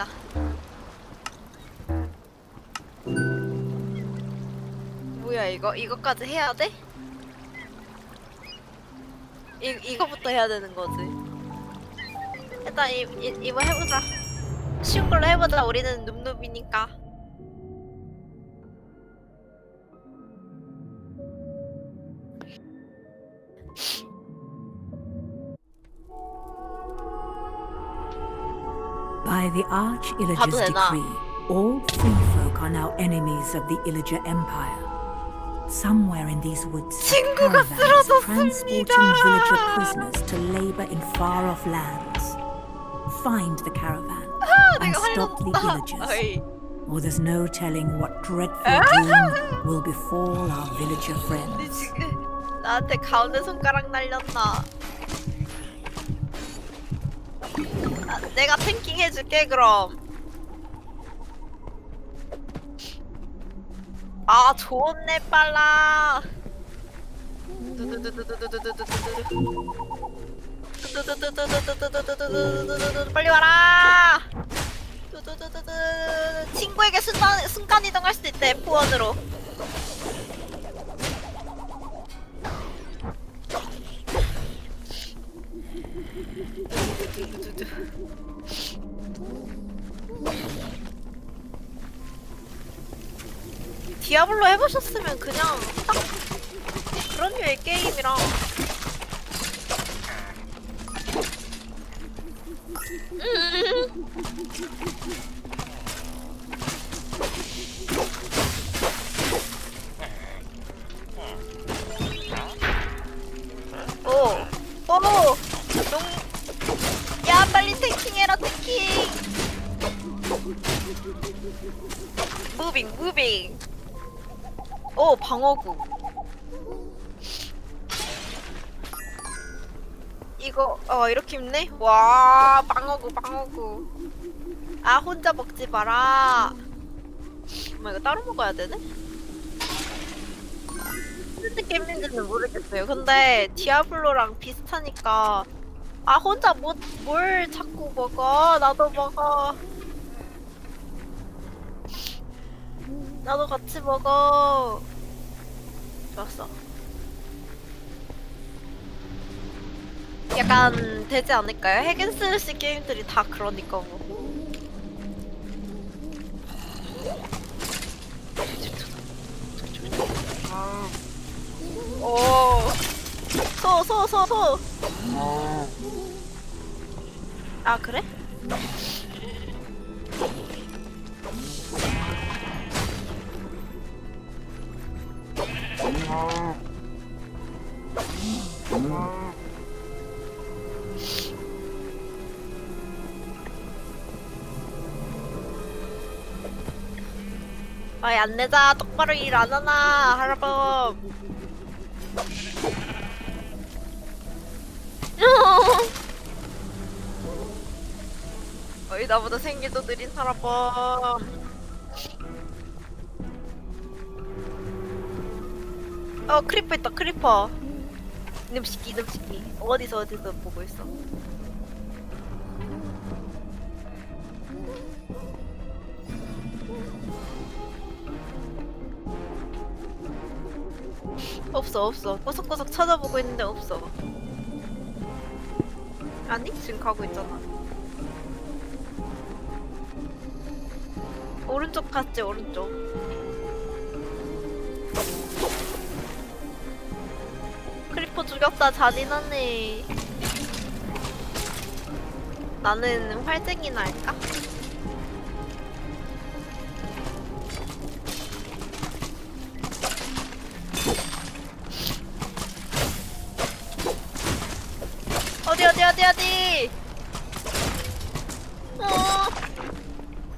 다행이다. 뭐야 이거 이거까지 해야 돼? 이 이거부터 해야 되는 거지. 일단 이, 이 이거 해보자. 쉬운 걸로 해보자. 우리는 눕눕이니까. By the Arch 봐도 Illager's 되나? decree, all free folk are now enemies of the Illager Empire. Somewhere in these woods, are 친구가 caravans 쓰러졌습니다. transporting villager prisoners to labor in far-off lands. Find the caravan and 내가 stop the 활렸다. villagers, 어이. or there's no telling what dreadful doom will befall our villager 니 friends. 지금 나한테 가운데 손가락 날렸나? 아, 내가 탱킹 해줄게 그럼. 아 좋네 빨라. 빨리 와라. 친구에게 순간 순간 이동할 수도 있대 F1으로. 해보셨으면 그냥 딱 그런 류의 게임이랑 오 방어구. 이거 어 이렇게 입네? 와 방어구 방어구. 아 혼자 먹지 마라. 엄마 이거 따로 먹어야 되네? 무슨 게임인지는 모르겠어요. 근데 디아블로랑 비슷하니까. 아 혼자 뭐, 뭘 자꾸 먹어? 나도 먹어. 나도 같이 먹어. 좋았어. 약간 되지 않을까요? 핵앤슬래시 게임들이 다 그러니까 뭐. 오. 소, 소, 소, 소. 아, 그래? 아이 안 내자. 똑바로 일 안 하나 할아범 어이 나보다 생기도 느린 할아범 어 크리퍼 있다 크리퍼. 이놈 새끼 이놈 새끼. 어디서 어디서 보고 있어? 없어 없어. 꼬석꼬석 찾아보고 있는데 없어. 아니? 지금 가고 있잖아. 오른쪽 갔지 오른쪽 죽였다 잔인하네 나는 활쟁이나 할까? 어디 어디 어디 어디? 어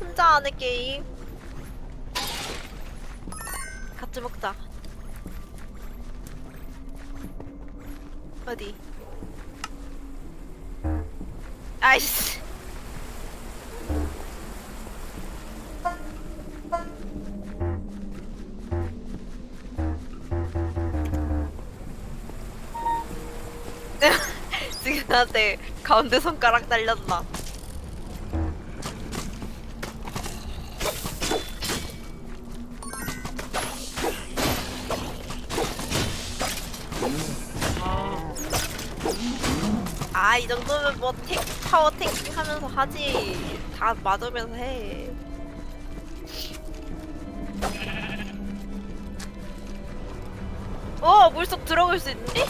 혼자 하는 게임. 같이 먹자 어디? 아이씨. 지금 나한테 가운데 손가락 날렸나 뭐 탱, 파워 탱킹 하면서 하지. 다 맞으면서 해. 어, 물속 들어갈 수 있니?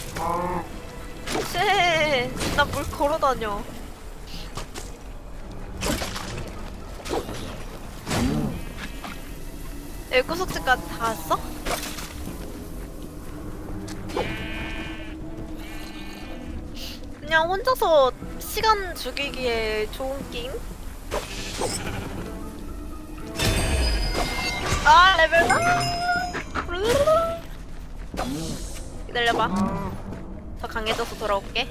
쎄, 나물 걸어 다녀. 여기 구석지까지 다 왔어? 그냥 혼자서 시간 죽이기에 좋은 게임? 아 레벨 업! 기다려봐. 더 강해져서 돌아올게.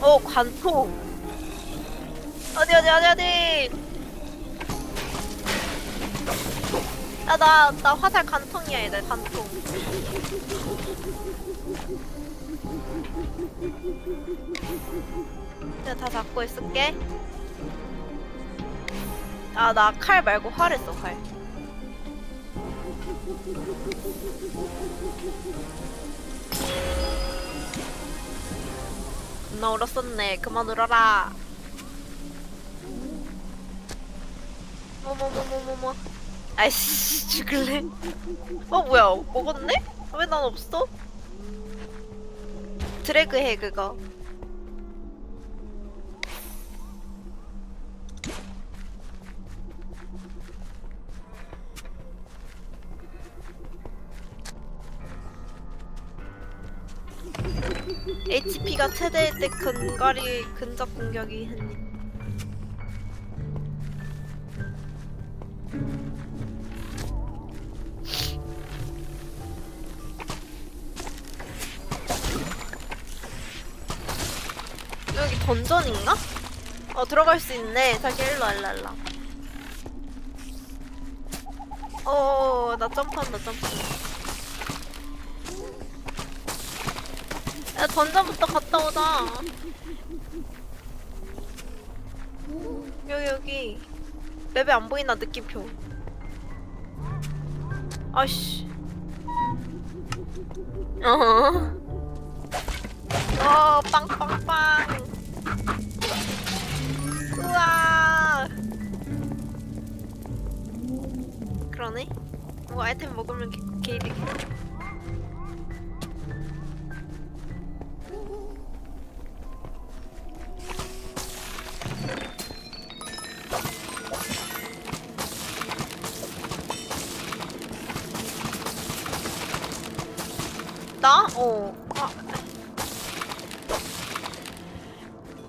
어 관통. 어디 어디 어디 어디? 아나 나 화살 관통이야 얘들 관통 내가 다 잡고 있을게. 아 나 칼 말고 활 했어 활. 나 울었었네. 그만 울어라. 뭐뭐뭐뭐뭐뭐 아이씨 죽을래? 어 뭐야? 먹었네? 왜 난 없어? 드래그 해 그거. HP가 최대일 때 근거리 근접 공격이 흔히 여기 던전인가? 어 들어갈 수 있네. 자기 일로 일로 일로 어나 점프한다 점프한다 야 던전부터 갔다 오자. 여기 여기. 맵에 안 보이나 느낌표. 아씨. 어 어, 빵빵빵. 우와. 그러네. 뭐 아이템 먹으면 게, 게이득. 나? 어. 아.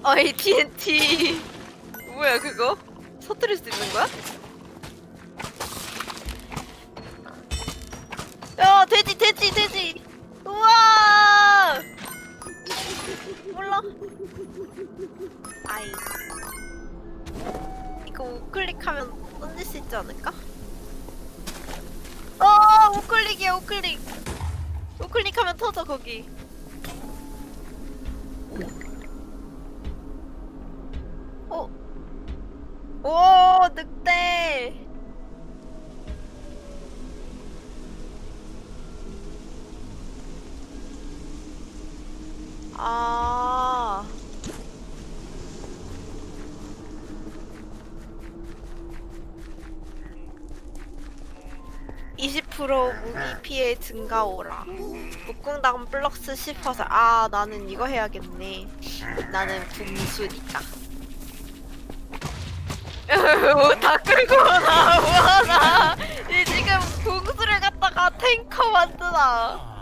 어, AT&T. 뭐야, 그거? 서투릴 수 있는 거야? 야, 돼지, 돼지, 돼지! 우와! 몰라. 아이. 이거 우클릭하면 던질 수 있지 않을까? 어, 우클릭이야, 우클릭. 우클릭하면 터져, 거기. 늑대! 아. (20% 무기 피해 증가 오라) 북궁당 플럭스 10%아 나는 이거 해야겠네 나는 분수니까 다 끌고 나와 나이 지금 궁수를 갖다가 탱커 만드나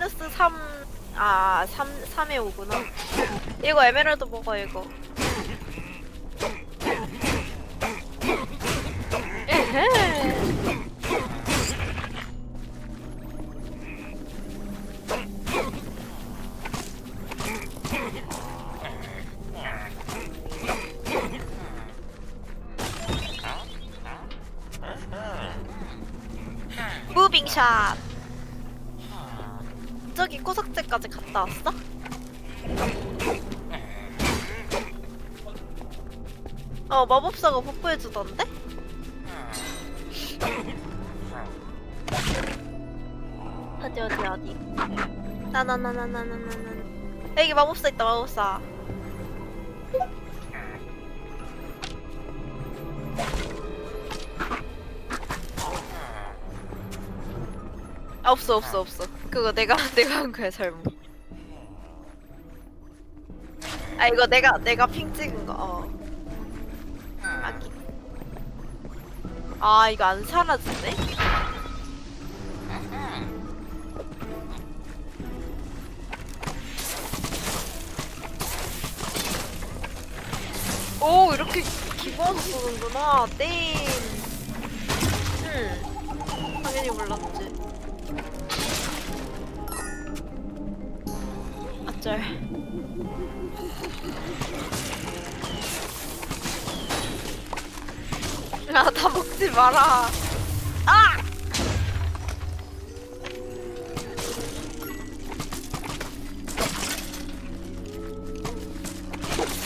마이너스 3, 아, 3, 3에 오구나. 이거 에메랄드 먹어, 이거. 무빙샷 샷 저기 코석제까지 갔다 왔어? 어 마법사가 뽀뽀해주던데? 어디 어디 어디 나나나나나나나나 여기 마법사 있다 마법사 아, 없어 없어 없어 그거 내가 내가 한 거야 잘못. 아 이거 내가 내가 핑 찍은 거 어. 아기 아 이거 안 사라지네? 오 이렇게 기본으로 쏘는구나. 땡. 음. 당연히 몰랐지 아쩔 야다 먹지 마라 아!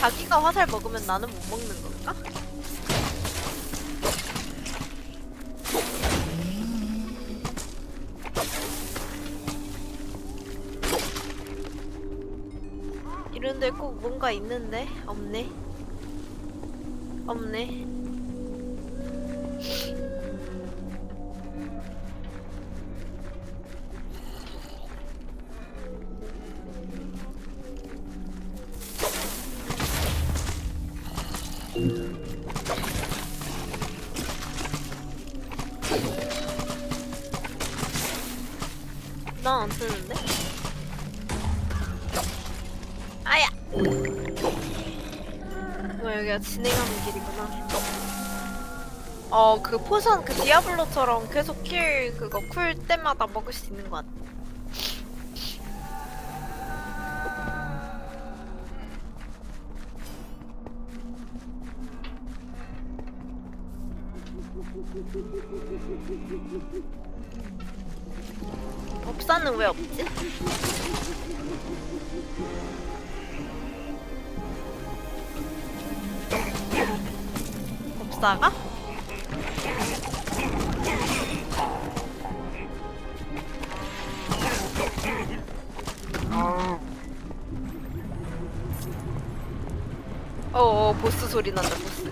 자기가 화살 먹으면 나는 못 먹는 건가? 이런데 꼭 뭔가 있는데? 없네. 없네. 난안 쓰는데? 뭐 여기가 진행하는 길이구나. 어, 그 포션, 그 디아블로처럼 계속 킬, 그거 쿨 때마다 먹을 수 있는 것 같아. 법사는 왜 없지? 법사가? 어어 보스 소리 난다 보스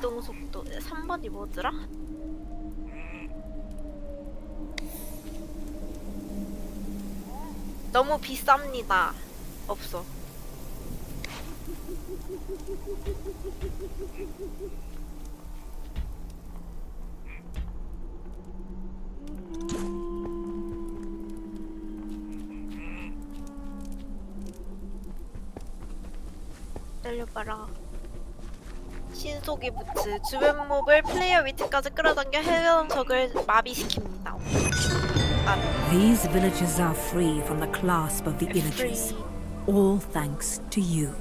이동 속도 3번이 뭐더라? 너무 비쌉니다. 없어. 때려봐라. 신속이 부츠 주변 몹을 플레이어 위치까지 끌어당겨 해변 적을 마비시킵니다. 마비. These villages are free from the clasp of the Illagers, all thanks to you.